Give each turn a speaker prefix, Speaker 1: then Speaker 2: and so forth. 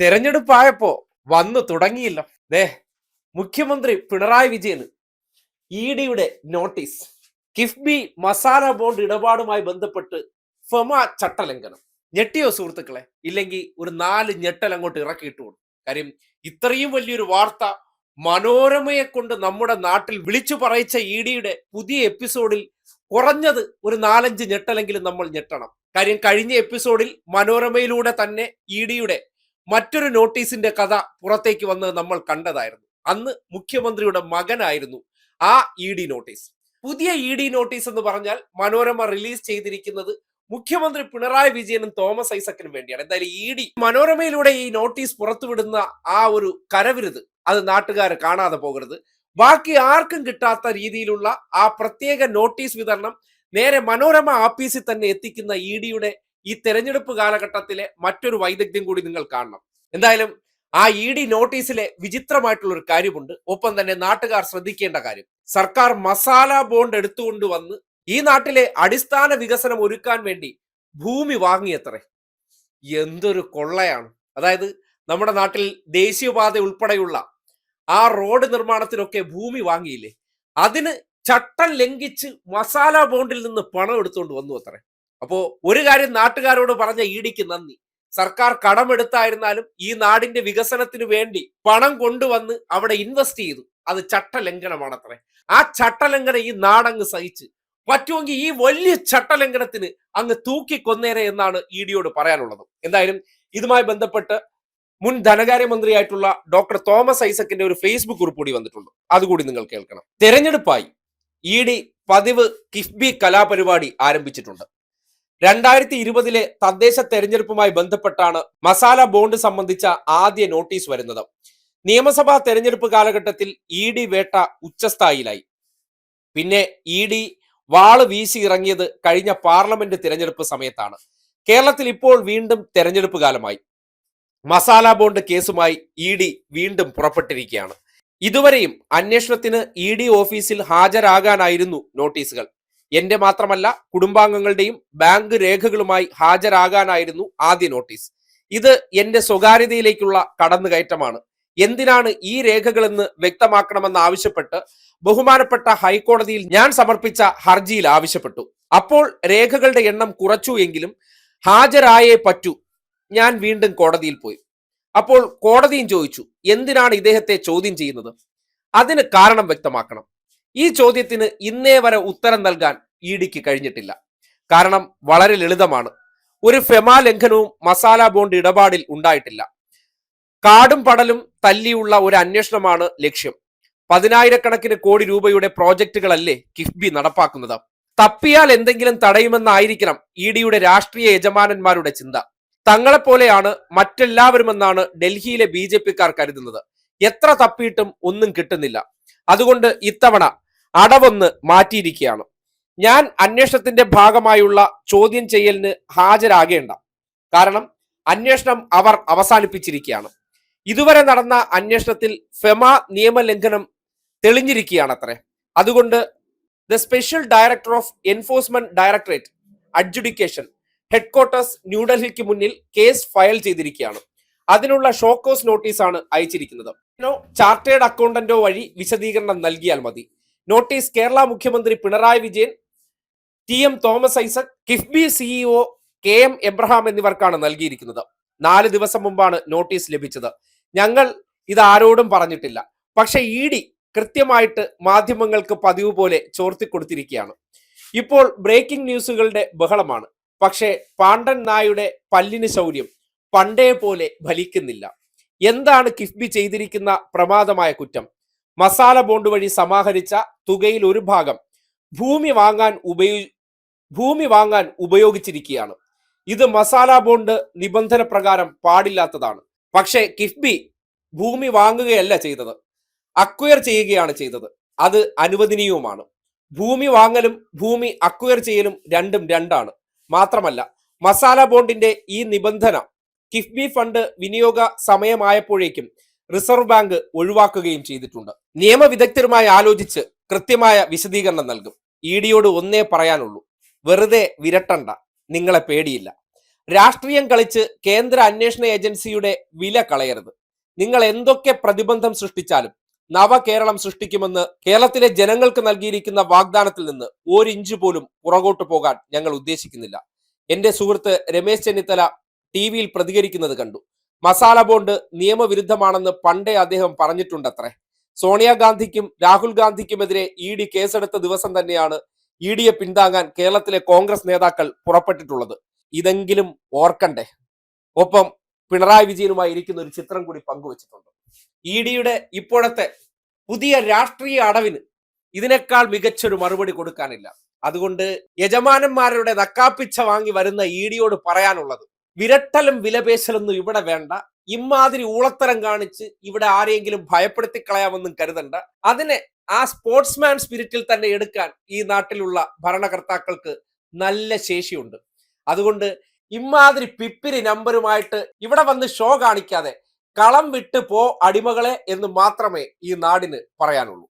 Speaker 1: തെരഞ്ഞെടുപ്പായപ്പോ വന്നു തുടങ്ങിയില്ല. ദേ മുഖ്യമന്ത്രി പിണറായി വിജയൻ ഇ ഡിയുടെ നോട്ടീസ്. കിഫ്ബി മസാല ബോണ്ട് ഇടപാടുമായി ബന്ധപ്പെട്ട് ഫെമ ചട്ടലംഘനം. ഞെട്ടിയോ സുഹൃത്തുക്കളെ? ഇല്ലെങ്കിൽ ഒരു നാല് ഞെട്ടൽ അങ്ങോട്ട് ഇറക്കിയിട്ട് കാര്യം ഇത്രയും വലിയൊരു വാർത്ത മനോരമയെ കൊണ്ട് നമ്മുടെ നാട്ടിൽ വിളിച്ചു പറയിച്ച ഇ ഡിയുടെ പുതിയ എപ്പിസോഡിൽ കുറഞ്ഞത് ഒരു നാലഞ്ച് ഞെട്ടലെങ്കിലും നമ്മൾ ഞെട്ടണം. കാര്യം കഴിഞ്ഞ എപ്പിസോഡിൽ മനോരമയിലൂടെ തന്നെ ഇ ഡിയുടെ മറ്റൊരു നോട്ടീസിന്റെ കഥ പുറത്തേക്ക് വന്നത് നമ്മൾ കണ്ടതായിരുന്നു. അന്ന് മുഖ്യമന്ത്രിയുടെ മകനായിരുന്നു ആ ഇ ഡി നോട്ടീസ്. പുതിയ ഇ ഡി നോട്ടീസ് എന്ന് പറഞ്ഞാൽ മനോരമ റിലീസ് ചെയ്തിരിക്കുന്നത് മുഖ്യമന്ത്രി പിണറായി വിജയനും തോമസ് ഐസക്കിനും വേണ്ടിയാണ്. എന്തായാലും ഇ ഡി മനോരമയിലൂടെ ഈ നോട്ടീസ് പുറത്തുവിടുന്ന ആ ഒരു കരവിരുത് അത് നാട്ടുകാർ കാണാതെ പോകരുത്. ബാക്കി ആർക്കും കിട്ടാത്ത രീതിയിലുള്ള ആ പ്രത്യേക നോട്ടീസ് വിതരണം നേരെ മനോരമ ആഫീസിൽ തന്നെ എത്തിക്കുന്ന ഇ ഡിയുടെ ഈ തെരഞ്ഞെടുപ്പ് കാലഘട്ടത്തിലെ മറ്റൊരു വൈദഗ്ധ്യം കൂടി നിങ്ങൾ കാണണം. എന്തായാലും ആ ഇ ഡി നോട്ടീസിലെ വിചിത്രമായിട്ടുള്ള ഒരു കാര്യമുണ്ട്. ഒപ്പം തന്നെ നാട്ടുകാർ ശ്രദ്ധിക്കേണ്ട കാര്യം. സർക്കാർ മസാല ബോണ്ട് എടുത്തുകൊണ്ട് വന്ന് ഈ നാട്ടിലെ അടിസ്ഥാന വികസനം ഒരുക്കാൻ വേണ്ടി ഭൂമി വാങ്ങിയത്രേ. എന്തൊരു കൊള്ളയാണ്. അതായത് നമ്മുടെ നാട്ടിൽ ദേശീയപാത ഉൾപ്പെടെയുള്ള ആ റോഡ് നിർമ്മാണത്തിനൊക്കെ ഭൂമി വാങ്ങിയില്ലേ? അതിന് ചട്ടം ലംഘിച്ച് മസാല ബോണ്ടിൽ നിന്ന് പണം എടുത്തുകൊണ്ട് വന്നു അത്രേ. അപ്പോ ഒരു കാര്യം നാട്ടുകാരോട് പറഞ്ഞ ഇടിക്ക് നന്ദി. സർക്കാർ കടമെടുത്തായിരുന്നാലും ഈ നാടിന്റെ വികസനത്തിന് വേണ്ടി പണം കൊണ്ടുവന്ന് അവിടെ ഇൻവെസ്റ്റ് ചെയ്തു. അത് ചട്ടലംഘനമാണ് അത്രേ ആ ചട്ടലംഘനം ഈ നാടങ്ങ് സഹിച്ച് പറ്റുമെങ്കിൽ ഈ വലിയ ചട്ടലംഘനത്തിന് അങ്ങ് തൂക്കിക്കൊന്നേരെ എന്നാണ് ഇ ഡിയോട് പറയാനുള്ളത്. എന്തായാലും ഇതുമായി ബന്ധപ്പെട്ട് മുൻ ധനകാര്യമന്ത്രിയായിട്ടുള്ള ഡോക്ടർ തോമസ് ഐസക്കിന്റെ ഒരു ഫേസ്ബുക്ക് കുറിപ്പ് കൂടി വന്നിട്ടുണ്ട്. അതുകൂടി നിങ്ങൾ കേൾക്കണം. തെരഞ്ഞെടുപ്പായി ഇ ഡി പതിവ് കിഫ്ബി കലാപരിപാടി ആരംഭിച്ചിട്ടുണ്ട്. രണ്ടായിരത്തി ഇരുപതിലെ തദ്ദേശ തെരഞ്ഞെടുപ്പുമായി ബന്ധപ്പെട്ടാണ് മസാല ബോണ്ട് സംബന്ധിച്ച ആദ്യ നോട്ടീസ് വരുന്നത്. നിയമസഭാ തെരഞ്ഞെടുപ്പ് കാലഘട്ടത്തിൽ ഇ ഡി വേട്ട ഉച്ചസ്ഥായിലായി. പിന്നെ ഇ ഡി വാൾ വീശി ഇറങ്ങിയത് കഴിഞ്ഞ പാർലമെന്റ് തിരഞ്ഞെടുപ്പ് സമയത്താണ്. കേരളത്തിൽ ഇപ്പോൾ വീണ്ടും തെരഞ്ഞെടുപ്പ് കാലമായി. മസാല ബോണ്ട് കേസുമായി ഇ ഡി വീണ്ടും പുറപ്പെട്ടിരിക്കുകയാണ്. ഇതുവരെയും അന്വേഷണത്തിന് ഇ ഡി ഓഫീസിൽ ഹാജരാകാനായിരുന്നു നോട്ടീസുകൾ. എന്റെ മാത്രമല്ല കുടുംബാംഗങ്ങളുടെയും ബാങ്ക് രേഖകളുമായി ഹാജരാകാനായിരുന്നു ആദ്യ നോട്ടീസ്. ഇത് എന്റെ സ്വകാര്യതയിലേക്കുള്ള കടന്നുകയറ്റമാണ്. എന്തിനാണ് ഈ രേഖകളെന്ന് വ്യക്തമാക്കണമെന്ന് ആവശ്യപ്പെട്ട് ബഹുമാനപ്പെട്ട ഹൈക്കോടതിയിൽ ഞാൻ സമർപ്പിച്ച ഹർജിയിൽ ആവശ്യപ്പെട്ടു. അപ്പോൾ രേഖകളുടെ എണ്ണം കുറച്ചു എങ്കിലും ഹാജരായേ പറ്റൂ. ഞാൻ വീണ്ടും കോടതിയിൽ പോയി. അപ്പോൾ കോടതിയും ചോദിച്ചു എന്തിനാണ് ഇദ്ദേഹത്തെ ചോദ്യം ചെയ്യുന്നത്? അതിന് കാരണം വ്യക്തമാക്കണം. ഈ ചോദ്യത്തിന് ഇന്നേ വരെ ഉത്തരം നൽകാൻ ഇ ഡിക്ക് കഴിഞ്ഞിട്ടില്ല. കാരണം വളരെ ലളിതമാണ്. ഒരു ഫെമാ ലംഘനവും മസാല ബോണ്ട് ഇടപാടിൽ ഉണ്ടായിട്ടില്ല. കാടും പടലും തല്ലിയുള്ള ഒരു അന്വേഷണമാണ് ലക്ഷ്യം. പതിനായിരക്കണക്കിന് കോടി രൂപയുടെ പ്രോജക്റ്റുകളല്ലേ കിഫ്ബി നടപ്പാക്കുന്നത്. തപ്പിയാൽ എന്തെങ്കിലും തടയുമെന്നായിരിക്കണം ഇ ഡിയുടെ രാഷ്ട്രീയ യജമാനന്മാരുടെ ചിന്ത. തങ്ങളെപ്പോലെയാണ് മറ്റെല്ലാവരുമെന്നാണ് ഡൽഹിയിലെ ബി കരുതുന്നത്. എത്ര തപ്പിയിട്ടും ഒന്നും കിട്ടുന്നില്ല. അതുകൊണ്ട് ഇത്തവണ അടവൊന്ന് മാറ്റിയിരിക്കുകയാണ്. ഞാൻ അന്വേഷണത്തിന്റെ ഭാഗമായുള്ള ചോദ്യം ചെയ്യലിന് ഹാജരാകേണ്ട. കാരണം അന്വേഷണം അവർ അവസാനിപ്പിച്ചിരിക്കുകയാണ്. ഇതുവരെ നടന്ന അന്വേഷണത്തിൽ ഫെമ നിയമലംഘനം തെളിഞ്ഞിരിക്കുകയാണത്രേ. അതുകൊണ്ട് the special director of enforcement directorate adjudication headquarters ന്യൂഡൽഹിക്ക് മുന്നിൽ കേസ് ഫയൽ ചെയ്തിരിക്കുകയാണ്. അതിനുള്ള ഷോക്കോസ് നോട്ടീസാണ് അയച്ചിരിക്കുന്നത്. ചാർട്ടേഡ് അക്കൗണ്ടന്റോ വഴി വിശദീകരണം നൽകിയാൽ മതി. നോട്ടീസ് കേരള മുഖ്യമന്ത്രി Pinarayi Vijayan T M Thomas Isaac KIIFB CEO K M Abraham എന്നിവർക്കാണ് നൽകിയിരിക്കുന്നത്. നാല് ദിവസം മുമ്പാണ് നോട്ടീസ് ലഭിച്ചത്. ഞങ്ങൾ ഇത് ആരോടും പറഞ്ഞിട്ടില്ല. പക്ഷെ ഇ ഡി കൃത്യമായിട്ട് മാധ്യമങ്ങൾക്ക് പതിവ് പോലെ ചോർത്തി കൊടുത്തിരിക്കുകയാണ്. ഇപ്പോൾ ബ്രേക്കിംഗ് ന്യൂസുകളുടെ ബഹളമാണ്. പക്ഷേ പാണ്ഡൻ നായുടെ പല്ലിന് ശൗര്യം പണ്ടേ പോലെ ഫലിക്കുന്നില്ല. എന്താണ് കിഫ്ബി ചെയ്തിരിക്കുന്ന പ്രമാദമായ കുറ്റം? മസാല ബോണ്ട് വഴി സമാഹരിച്ച തുകയിൽ ഒരു ഭാഗം ഭൂമി വാങ്ങാൻ ഉപയോ ഭൂമി വാങ്ങാൻ ഉപയോഗിച്ചിരിക്കുകയാണ്. ഇത് മസാല ബോണ്ട് നിബന്ധന പ്രകാരം പാടില്ലാത്തതാണ്. പക്ഷേ കിഫ്ബി ഭൂമി വാങ്ങുകയല്ല ചെയ്തത്. അക്വയർ ചെയ്യുകയാണ് ചെയ്തത്. അത് അനുവദനീയവുമാണ്. ഭൂമി വാങ്ങലും ഭൂമി അക്വയർ ചെയ്യലും രണ്ടും രണ്ടാണ്. മാത്രമല്ല മസാല ബോണ്ടിന്റെ ഈ നിബന്ധന കിഫ്ബി ഫണ്ട് വിനിയോഗ സമയമായപ്പോഴേക്കും റിസർവ് ബാങ്ക് ഒഴിവാക്കുകയും ചെയ്തിട്ടുണ്ട്. നിയമവിദഗ്ധരുമായി ആലോചിച്ച് കൃത്യമായ വിശദീകരണം നൽകും. ഇ ഡിയോട് ഒന്നേ പറയാനുള്ളൂ. വെറുതെ വിരട്ടണ്ട. നിങ്ങളെ പേടിയില്ല. രാഷ്ട്രീയം കളിച്ച് കേന്ദ്ര അന്വേഷണ ഏജൻസിയുടെ വില കളയരുത്. നിങ്ങൾ എന്തൊക്കെ പ്രതിബന്ധം സൃഷ്ടിച്ചാലും നവകേരളം സൃഷ്ടിക്കുമെന്ന് കേരളത്തിലെ ജനങ്ങൾക്ക് നൽകിയിരിക്കുന്ന വാഗ്ദാനത്തിൽ നിന്ന് ഒരു ഇഞ്ച് പോലും പുറകോട്ട് പോകാൻ ഞങ്ങൾ ഉദ്ദേശിക്കുന്നില്ല. എന്റെ സുഹൃത്ത് രമേശ് ചെന്നിത്തല ടി വിയിൽ പ്രതികരിക്കുന്നത് കണ്ടു. മസാല ബോണ്ട് നിയമവിരുദ്ധമാണെന്ന് പണ്ടേ അദ്ദേഹം പറഞ്ഞിട്ടുണ്ടത്രേ. സോണിയാഗാന്ധിക്കും രാഹുൽ ഗാന്ധിക്കുമെതിരെ ഇ ഡി കേസെടുത്ത ദിവസം തന്നെയാണ് ഇ ഡിയെ പിന്താങ്ങാൻ കേരളത്തിലെ കോൺഗ്രസ് നേതാക്കൾ പുറപ്പെട്ടിട്ടുള്ളത്. ഇതെങ്കിലും ഓർക്കണ്ടേ? ഒപ്പം പിണറായി വിജയനുമായി ഇരിക്കുന്ന ഒരു ചിത്രം കൂടി പങ്കുവച്ചിട്ടുണ്ട്. ഇ ഡിയുടെ ഇപ്പോഴത്തെ പുതിയ രാഷ്ട്രീയ അടവിന് ഇതിനേക്കാൾ മികച്ചൊരു മറുപടി കൊടുക്കാനില്ല. അതുകൊണ്ട് യജമാനന്മാരുടെ നക്കാപ്പിച്ച വാങ്ങി വരുന്ന ഇ ഡിയോട് പറയാനുള്ളത് വിരട്ടലും വിലപേശലൊന്നും ഇവിടെ വേണ്ട. ഇമാതിരി ഊളത്തരം കാണിച്ച് ഇവിടെ ആരെയെങ്കിലും ഭയപ്പെടുത്തി കളയാമെന്നും കരുതണ്ട. അതിനെ ആ സ്പോർട്സ്മാൻ സ്പിരിറ്റിൽ തന്നെ എടുക്കാൻ ഈ നാട്ടിലുള്ള ഭരണകർത്താക്കൾക്ക് നല്ല ശേഷിയുണ്ട്. അതുകൊണ്ട് ഇമാതിരി പിപ്പിരി നമ്പരുമായിട്ട് ഇവിടെ വന്ന് ഷോ കാണിക്കാതെ കളം വിട്ട് പോ അടിമകളെ എന്ന് മാത്രമേ ഈ നാടിന് പറയാനുള്ളൂ.